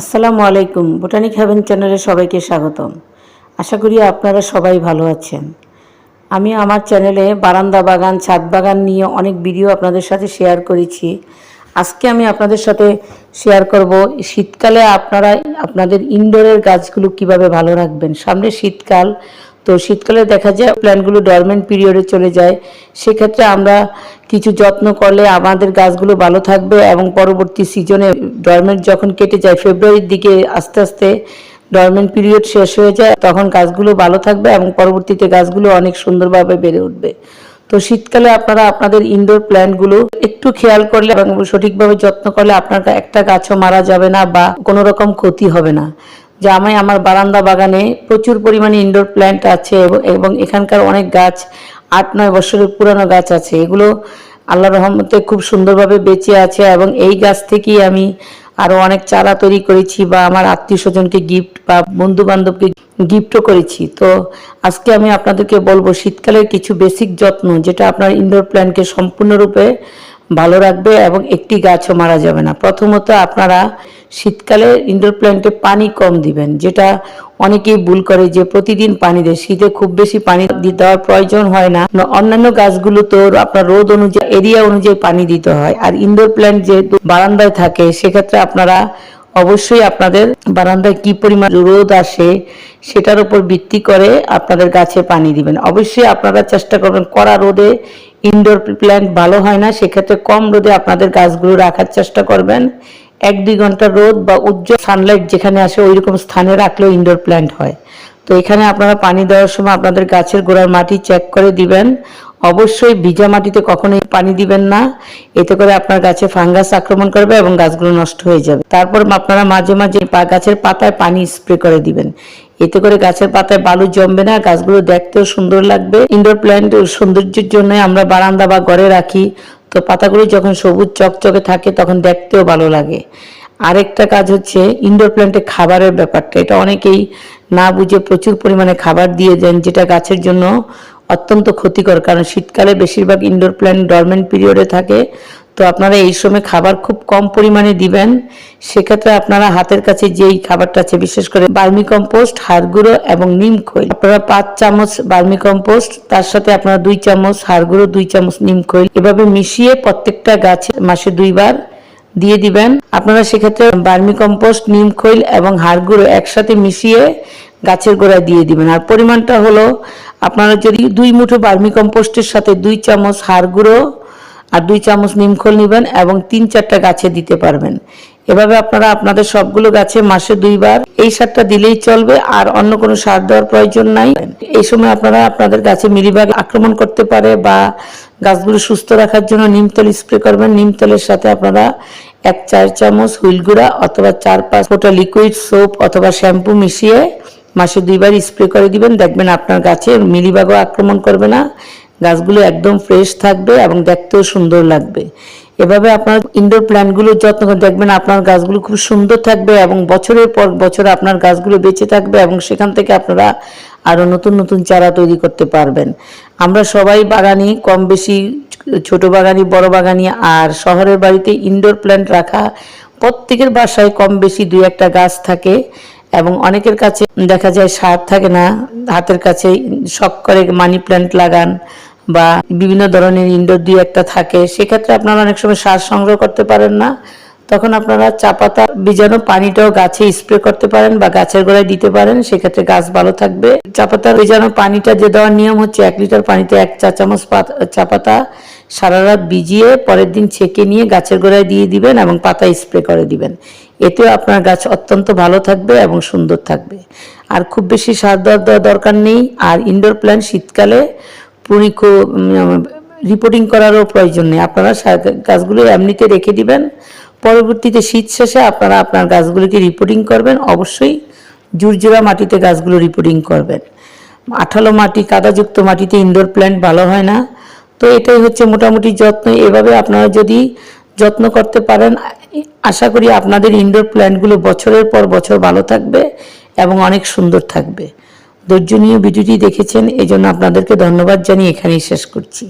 আসসালামু আলাইকুম। Botanic haven চ্যানেলে সবাইকে স্বাগতম। আশা করি আপনারা সবাই ভালো আছেন। আমি আমার চ্যানেলে বারান্দা বাগান, ছাদ বাগান নিয়ে অনেক ভিডিও আপনাদের সাথে শেয়ার করেছি। আজকে আমি আপনাদের সাথে শেয়ার করব, শীতকালে আপনারা আপনাদের ইনডোরের গাছগুলো কীভাবে ভালো রাখবেন? সামনে শীতকাল তো শীতকালে দেখা যায় প্ল্যান্টগুলো ডরমেন্ট পিরিয়ডে চলে যায়। সেক্ষেত্রে আমরা কিছু যত্ন করলে আমাদের গাছগুলো ভালো থাকবে এবং পরবর্তী সিজনে ডরমেন্ট যখন কেটে যায় ফেব্রুয়ারির দিকে আস্তে আস্তে ডরমেন্ট পিরিয়ড শেষ হয়ে যায়, তখন গাছগুলো ভালো থাকবে এবং পরবর্তীতে গাছগুলো অনেক সুন্দরভাবে বেড়ে উঠবে। তো শীতকালে আপনারা আপনাদের ইনডোর প্ল্যান্টগুলো একটু খেয়াল করলে এবং সঠিকভাবে যত্ন করলে আপনার একটা গাছও মারা যাবে না বা কোনো রকম ক্ষতি হবে না। যে আমি আমার বারান্দা বাগানে প্রচুর পরিমাণে ইনডোর প্ল্যান্ট আছে এবং- এখানকার অনেক গাছ, আট নয় বছরের পুরানো গাছ আছে। এগুলো আল্লাহ রহমতে খুব সুন্দরভাবে বেঁচে আছে এবং এই গাছ থেকেই আমি আরও অনেক চারা তৈরি করেছি বা আমার আত্মীয় স্বজনকে গিফট বা বন্ধু বান্ধবকে গিফটও করেছি। তো আজকে আমি আপনাদেরকে বলব শীতকালের কিছু বেসিক যত্ন যেটা আপনার ইনডোর প্ল্যান্টকে সম্পূর্ণরূপে ভালো রাখবে এবং একটি গাছও মারা যাবে না। প্রথমত আপনারা শীতকালে ইনডোর প্ল্যান্টে পানি কম দিবেন, যেটা অনেকেই ভুল করে যে প্রতিদিন পানি দেয়। শীতে খুব বেশি পানি দেওয়ার প্রয়োজন হয় না। অন্যান্য গাছগুলো তো আপনার রোদ অনুযায়ী, এরিয়া অনুযায়ী পানি দিতে হয়। আর ইনডোর প্ল্যান্ট যেহেতু বারান্দায় থাকে, সেক্ষেত্রে আপনারা অবশ্যই আপনাদের বারান্দায় কি পরিমাণ রোদ আসে সেটার উপর ভিত্তি করে আপনাদের গাছে পানি দিবেন। অবশ্যই আপনারা চেষ্টা করবেন কড়া রোদে ইনডোর প্ল্যান্ট ভালো হয় না, সেক্ষেত্রে কম রোদে আপনাদের গাছগুলো রাখার চেষ্টা করবেন। এক দুই ঘণ্টা রোদ বা উজ্জ্বল সানলাইট যেখানে আসে ওই রকম স্থানে রাখলেও ইনডোর প্ল্যান্ট হয়। তো এখানে আপনারা পানি দেওয়ার সময় আপনাদের গাছের গোড়ার মাটি চেক করে দিবেন। অবশ্যই ভিজা মাটিতে কখনোই পানি দিবেন না। এতে করে আপনার গাছে ফাঙ্গাস আক্রমণ করবে এবং গাছগুলো নষ্ট হয়ে যাবে। তারপর আপনারা মাঝে মাঝে গাছের পাতায় পানি স্প্রে করে দিবেন। এতে করে গাছের পাতায় বালু জমবে না, গাছগুলো দেখতেও সুন্দর লাগবে। ইনডোর প্ল্যান্ট সৌন্দর্যের জন্য আমরা বারান্দা বা ঘরে রাখি। তো পাতাগুলো যখন সবুজ চকচকে থাকে, তখন দেখতেও ভালো লাগে। আরেকটা কাজ হচ্ছে ইনডোর প্ল্যান্টে খাবারের ব্যাপারটা। এটা অনেকেই না বুঝে প্রচুর পরিমাণে খাবার দিয়ে দেন যেটা গাছের জন্য অত্যন্ত ক্ষতিকর, কারণ শীতকালে বেশিরভাগ ইনডোর প্ল্যান্ট ডরমেন্ট পিরিয়ডে থাকে। তো আপনারা এই সময় খাবার খুব কম পরিমাণে দিবেন। সেক্ষেত্রে আপনারা হাতের কাছে যেই খাবারটা আছে, বিশেষ করে বার্মি কম্পোস্ট হাড় গুঁড়ো এবং নিম খৈল। আপনারা পাঁচ চামচ বার্মি কম্পোস্ট তার সাথে আপনারা দুই চামচ হাড়গুঁড়ো দুই চামচ নিম খৈল এভাবে মিশিয়ে প্রত্যেকটা গাছে মাসে দুইবার দিয়ে দিবেন। আপনারা সেক্ষেত্রে বার্মি কম্পোস্ট নিম খৈল এবং হাড়গুঁড়ো একসাথে মিশিয়ে গাছের গোড়ায় দিয়ে দিবেন। আর পরিমাণটা হলো আপনারা যদি দুই মুঠো বার্মি কম্পোস্টের সাথে দুই চামচ হাড় গুঁড়ো আর দুই চামচ নিমখোল নেবেন এবং তিন চারটা গাছে দিতে পারবেন। এভাবে আপনারা আপনাদের সবগুলো গাছে মাসে দুইবার এই সারটা দিলেই চলবে, আর অন্য কোনো সার দেওয়ার প্রয়োজন নাই। এই সময় আপনারা আপনাদের গাছে মিলিবাগ আক্রমণ করতে পারে বা গাছগুলো সুস্থ রাখার জন্য নিমতল স্প্রে করবেন। নিমতলের সাথে আপনারা এক চার চামচ হুইল গুঁড়া অথবা চার পাঁচ ফোঁটা লিকুইড সোপ অথবা শ্যাম্পু মিশিয়ে মাসে দুইবার স্প্রে করে দিবেন, দেখবেন আপনার গাছে মিলিবাগও আক্রমণ করবে না, গাছগুলো একদম ফ্রেশ থাকবে এবং দেখতেও সুন্দর লাগবে। এভাবে আপনার ইনডোর প্ল্যান্টগুলো যত্ন করে দেখবেন আপনার গাছগুলো খুব সুন্দর থাকবে এবং বছরের পর বছর আপনার গাছগুলো বেঁচে থাকবে এবং সেখান থেকে আপনারা আরও নতুন নতুন চারা তৈরি করতে পারবেন। আমরা সবাই বাগানি, কম বেশি, ছোট বাগানি, বড় বাগানি আর শহরের বাড়িতে ইনডোর প্ল্যান্ট রাখা প্রত্যেকের বাসায় কম বেশি দুই একটা গাছ থাকে। এবং অনেকের কাছে দেখা যায় সার থাকে না, হাতের কাছে শখ করে মানি প্ল্যান্ট লাগান বা বিভিন্ন ধরনের ইনডোর দুই একটা থাকে, সেক্ষেত্রে আপনারা অনেক সময় সার সংগ্রহ করতে পারেন না। তখন আপনারা চা পাতা বীজাণু পানিটাও গাছে স্প্রে করতে পারেন বা গাছের গোড়ায় দিতে পারেন, সেক্ষেত্রে গাছ ভালো থাকবে। চা পাতার বীজাণু পানিটা যে দেওয়ার নিয়ম হচ্ছে এক লিটার পানিতে এক চা চামচ পাত- চা পাতা সারা রাত ভিজিয়ে পরের দিন ছেঁকে নিয়ে গাছের গোড়ায় দিয়ে দিবেন এবং পাতা স্প্রে করে দিবেন। এতেও আপনার গাছ অত্যন্ত ভালো থাকবে এবং সুন্দর থাকবে। আর খুব বেশি সার দেওয়ার দেওয়ার দরকার নেই। আর ইনডোর প্ল্যান্ট শীতকালে পুরিকো রিপোর্টিং করারও প্রয়োজন নেই। আপনারা গাছগুলো এমনিতে রেখে দিবেন। পরবর্তীতে শীত শেষে আপনারা আপনার গাছগুলিকে রিপোর্টিং করবেন। অবশ্যই জুরজোড়া মাটিতে গাছগুলো রিপোর্টিং করবেন। আঠালো মাটি, কাদাযুক্ত মাটিতে ইনডোর প্ল্যান্ট ভালো হয় না। তো এটাই হচ্ছে মোটামুটি যত্ন। এভাবে আপনারা যদি যত্ন করতে পারেন আশা করি আপনাদের ইনডোর প্ল্যান্টগুলো বছরের পর বছর ভালো থাকবে এবং অনেক সুন্দর থাকবে। ধৈর্য নিয়ে ভিডিওটি দেখেছেন, এজন্য আপনাদেরকে ধন্যবাদ জানিয়ে এখানেই শেষ করছি।